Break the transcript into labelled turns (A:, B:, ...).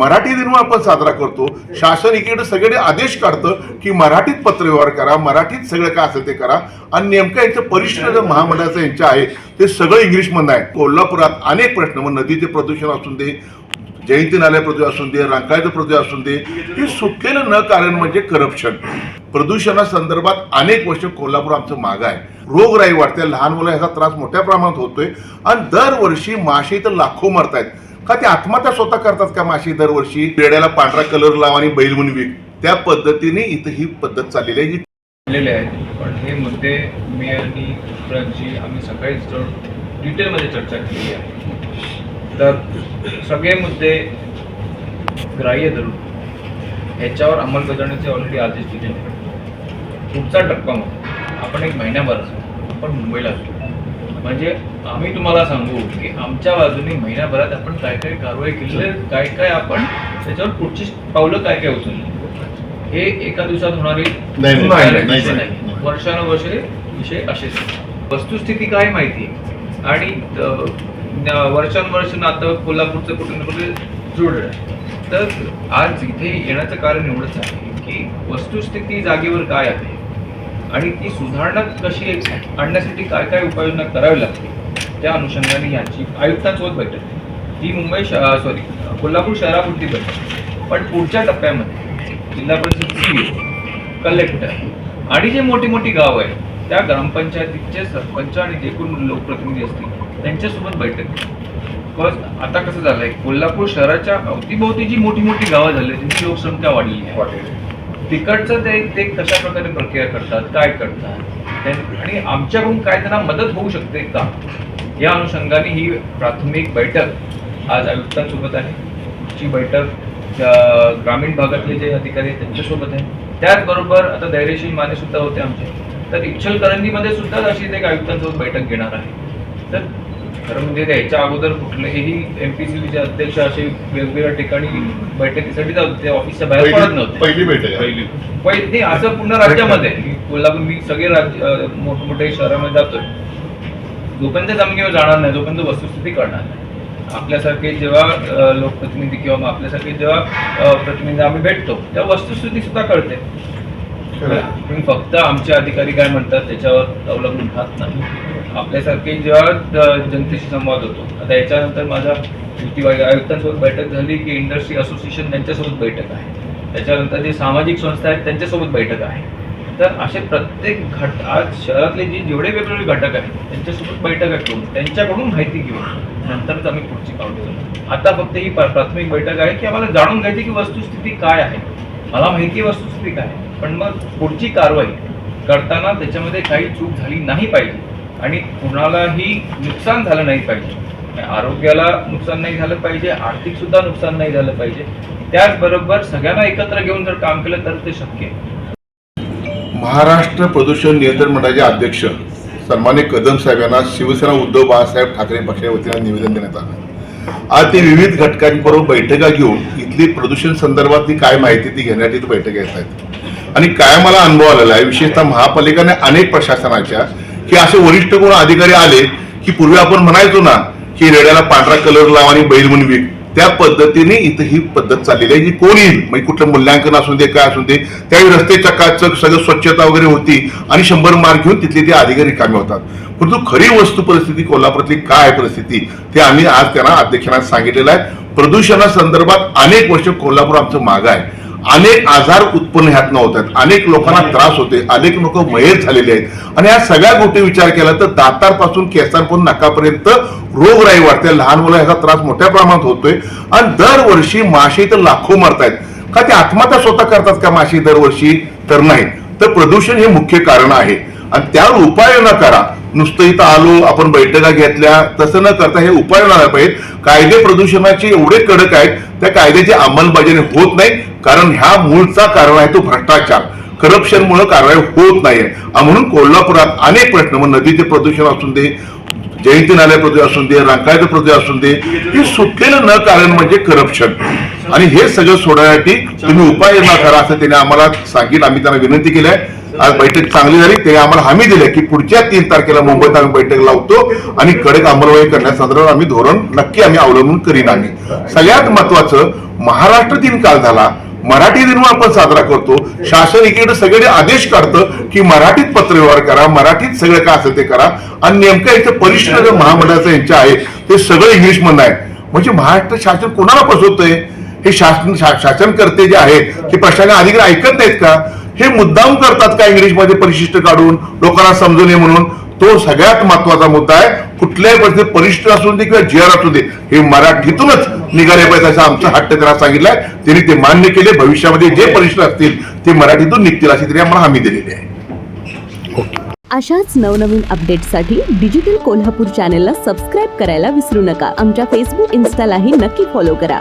A: मराठी दिन आपण साजरा करतो. शासन इकडे सगळे आदेश काढतं की मराठीत पत्रव्यवहार करा मराठीत सगळं काय असेल ते करा. आणि नेमकं यांचं परिश्रम जे महामंडळाचं यांचं आहे ते सगळं इंग्लिशमधनं आहे. कोल्हापुरात अनेक प्रश्न मग नदीचे प्रदूषण असून दे जयंती नाल्या प्रदूषण असून दे रंकाळ्याचं प्रदूषण असून दे हे सुटलेलं न कारण म्हणजे करप्शन प्रदूषणासंदर्भात अनेक वर्ष कोल्हापूर आमचं मागं आहे. रोगराई वाढते लहान मुलं ह्याचा त्रास मोठ्या प्रमाणात होतोय. आणि दरवर्षी मासे तर लाखो मरतायत. का ते आत्महत्या स्वतः करतात का माशी दरवर्षी? रेड्याला पांढरा कलर लाव आणि बैल म्हणून विक. त्या पद्धतीने इथं ही पद्धत चाललेली आहे. जी
B: आलेले आहेत पण हे मुद्दे मी आणि मित्रांची आम्ही सकाळीच डिटेलमध्ये चर्चा केली आहे तर सगळे मुद्दे ग्राह्य धरून ह्याच्यावर अंमलबजावणीचे ऑलरेडी आदेश दिलेले आहेत. पुढचा टप्पा मग आपण एक महिन्याभर असू आपण मुंबईला असू म्हणजे आम्ही तुम्हाला सांगू की आमच्या बाजूने महिन्याभरात आपण काय काय कारवाई केली काय काय आपण त्याच्यावर पुढची पावलं काय काय उचलली. हे एका दिवसात होणारी. वर्षानुवर्षे विषय असेच. वस्तुस्थिती काय माहिती आहे? आणि वर्षानुवर्ष नातं कोल्हापूरचं कुठे ना कुठे जोडलं तर आज इथे येण्याचं कारण एवढंच आहे की वस्तुस्थिती जागेवर काय आहे? आणि ती सुधारणा कशी आणण्यासाठी काय काय उपाययोजना करावी लागते त्या अनुषंगाने यांची आयुक्तांसोबत बैठक ही मुंबई सॉरी कोल्हापूर शहरापुरती बैठक पण पुढच्या टप्प्यामध्ये जिल्हा परिषद CEO, कलेक्टर आणि जे मोठी मोठी गाव आहेत त्या ग्रामपंचायतीचे सरपंच आणि जे कोण लोकप्रतिनिधी असतील त्यांच्यासोबत बैठक बस आता कसं झालंय कोल्हापूर शहराच्या अवतीभोवती जी मोठी मोठी गावं झाली त्यांची लोकसंख्या वाढलेली आहे. तिकडचं ते ते कशा प्रकारे प्रक्रिया करतात काय करतात आणि आमच्याकडून काय त्यांना मदत होऊ शकते का? या अनुषंगाने ही प्राथमिक बैठक आज आयुक्तांसोबत आहे. ची बैठक ग्रामीण भागातले जे अधिकारी आहेत त्यांच्यासोबत आहे. त्याचबरोबर आता धैर्यशील माने सुद्धा होते आमचे. तर इच्छलकरंजीमध्ये सुद्धा अशी एक आयुक्तांसोबत बैठक घेणार आहे. तर खरं म्हणजे त्याच्या अगोदर कुठलेही एम पी सी अध्यक्ष असे वेगवेगळ्या ठिकाणी बैठकीसाठी जात होते ऑफिसच्या बाहेर पडत नव्हते.
A: पहिली बैठक.
B: पहिली. पहिली नाही, असं पूर्ण राज्यामध्ये. कोल्हापूर मी सगळे राज्य मोठमोठे शहरामध्ये जातोय. जोपर्यंत जमिनीवर जाणार नाही जोपर्यंत वस्तुस्थिती कळणार नाही. आपल्यासारखे जेव्हा लोकप्रतिनिधी किंवा आपल्यासारखे जेव्हा प्रतिनिधी आम्ही भेटतो तेव्हा वस्तुस्थिती सुद्धा कळते. तुम्ही फक्त आमचे अधिकारी काय म्हणतात त्याच्यावर अवलंबून राहत नाही. आपल्यासारखे जेव्हा जनतेशी संवाद होतो आता याच्यानंतर माझा युतीवाडी आयुक्तांसोबत बैठक झाली की इंडस्ट्री असोसिएशन त्यांच्यासोबत बैठक आहे. त्याच्यानंतर जे सामाजिक संस्था आहेत त्यांच्यासोबत बैठक आहे. तर असे प्रत्येक घट आज शहरातले जे जेवढे वेगवेगळे घटक आहेत त्यांच्यासोबत बैठका घेऊन त्यांच्याकडून माहिती घेऊन नंतरच आम्ही पुढची पावलं आता फक्त ही प्रा- प्राथमिक बैठक आहे की आम्हाला जाणून घ्यायची की वस्तुस्थिती काय आहे. मला माहिती वस्तुस्थिती काय पण मग पुढची कारवाई करताना त्याच्यामध्ये काही चूक झाली नाही पाहिजे. आणि कुणालाही नुकसान झालं नाही पाहिजे. आरोग्याला नुकसान नाही झालं पाहिजे आर्थिक सुद्धा नुकसान नाही झालं पाहिजे. त्याचबरोबर सगळ्यांना एकत्र घेऊन जर काम केलं तर ते शक्य आहे.
A: महाराष्ट्र प्रदूषण नियंत्रण मंडळाचे अध्यक्ष सन्मान्य कदम साहेब यांना शिवसेना उद्धव बाळासाहेब ठाकरे पक्षाच्या वतीने निवेदन देण्यात आलं. आज ते विविध घटकांबरोबर बैठका घेऊन इथली प्रदूषण संदर्भातली काय माहिती ती घेण्यासाठी बैठका बैठक आहेत. आणि काय मला अनुभव आलेला आहे. विशेषतः महापालिकाने अनेक प्रशासनाच्या की असे वरिष्ठ कोण अधिकारी आले की पूर्वी आपण म्हणायचो ना की रेड्याला पांढरा कलर लावा आणि बैल म्हणून विक त्या पद्धतीने इथं ही पद्धत चाललेली आहे. की कोण येईल? म्हणजे कुठलं मूल्यांकन असू दे काय असू दे त्यावेळी रस्ते चकाचक सगळं स्वच्छता वगैरे होती आणि शंभर मार्क घेऊन तिथले ते अधिकारी कामे होतात. परंतु खरी वस्तू परिस्थिती कोल्हापुरातली काय आहे परिस्थिती? ते आम्ही आज त्यांना अध्यक्षांना सांगितलेलं आहे. प्रदूषणासंदर्भात अनेक वर्ष कोल्हापूर आमचं मागं आहे. अनेक आजार उत्पन्न ह्यात होत आहेत अनेक लोकांना त्रास होते अनेक लोक मयत झालेले आहेत. आणि या सगळ्या गोष्टी विचार केला तर दातारपासून केसांपासून नकापर्यंत रोगराई वाढते. लहान मुलं ह्याचा त्रास मोठ्या प्रमाणात होतोय. आणि दरवर्षी मासे तर लाखो मरतायत. का ते आत्महत्या स्वतः करतात का मासे दरवर्षी? तर नाही. तर प्रदूषण हे मुख्य कारण आहे. आणि त्यावर उपाय न करा. नुसतं इथं आलो आपण बैठका घेतल्या तसं न करता हे उपाय न पाहिजे. कायदे प्रदूषणाचे एवढे कडक आहेत. त्या कायद्याची अंमलबजावणी होत नाही. कारण ह्या मूळचा कारण आहे तो भ्रष्टाचार. करप्शन मुळे कारवाई होत नाहीये. म्हणून कोल्हापुरात अनेक प्रश्न मग नदीचे प्रदूषण असून दे जयंती नाल्या प्रदूषण असून दे रंकाळ्याचं प्रदूषण असून दे हे सुटलेलं न कारण म्हणजे करप्शन. आणि हे सगळं सोडवण्यासाठी तुम्ही उपाययोजना करा असं त्याने आम्हाला सांगितलं. आम्ही त्यांना विनंती केली आहे. आज बैठक चांगली झाली. त्याने आम्हाला हमी दिली की पुढच्या तीन तारखेला मुंबईत आम्ही बैठक लावतो आणि कडक अंमलबजावणी करण्यासंदर्भात आम्ही धोरण नक्की आम्ही अवलंबून करीन आम्ही सगळ्यात महत्वाचं महाराष्ट्र दिन काल झाला. मराठी दिन आपण साजरा करतो. शासन इकडे सगळे आदेश काढतं की मराठीत पत्रव्यवहार करा मराठीत सगळं काय असेल ते करा. आणि नेमकं इथं परिशिष्ट महामंडळाचं यांच्या आहे ते सगळं इंग्लिश म्हणणं आहे. म्हणजे महाराष्ट्र शासन कोणाला फसवतंय? हे शासन शासनकर्ते जे आहेत ते प्रशासन अधिकारी ऐकत नाहीत का? हे मुद्दाम करतात का इंग्लिशमध्ये परिशिष्ट काढून? लोकांना समजू नये म्हणून. तो सगळ्यात महत्त्वाचा मुद्दा आहे. कुठल्याही परिस्थितीत परिष्ठ असू दे किंवा जी असू दे हे मराठीतूनच निघाले पाहिजे असं आमचा हट्ट त्यांना सांगितलाय. त्यांनी ते मान्य केले. भविष्यामध्ये जे परिष्ठ असतील ते मराठीतून निघतील अशी त्यांनी आम्हाला हमी दिलेली आहे.
C: अशाच नवनवीन अपडेट्ससाठी डिजिटल कोल्हापूर चॅनेलला सबस्क्राईब करायला विसरू नका. आमच्या फेसबुक इन्स्टालाही नक्की फॉलो करा.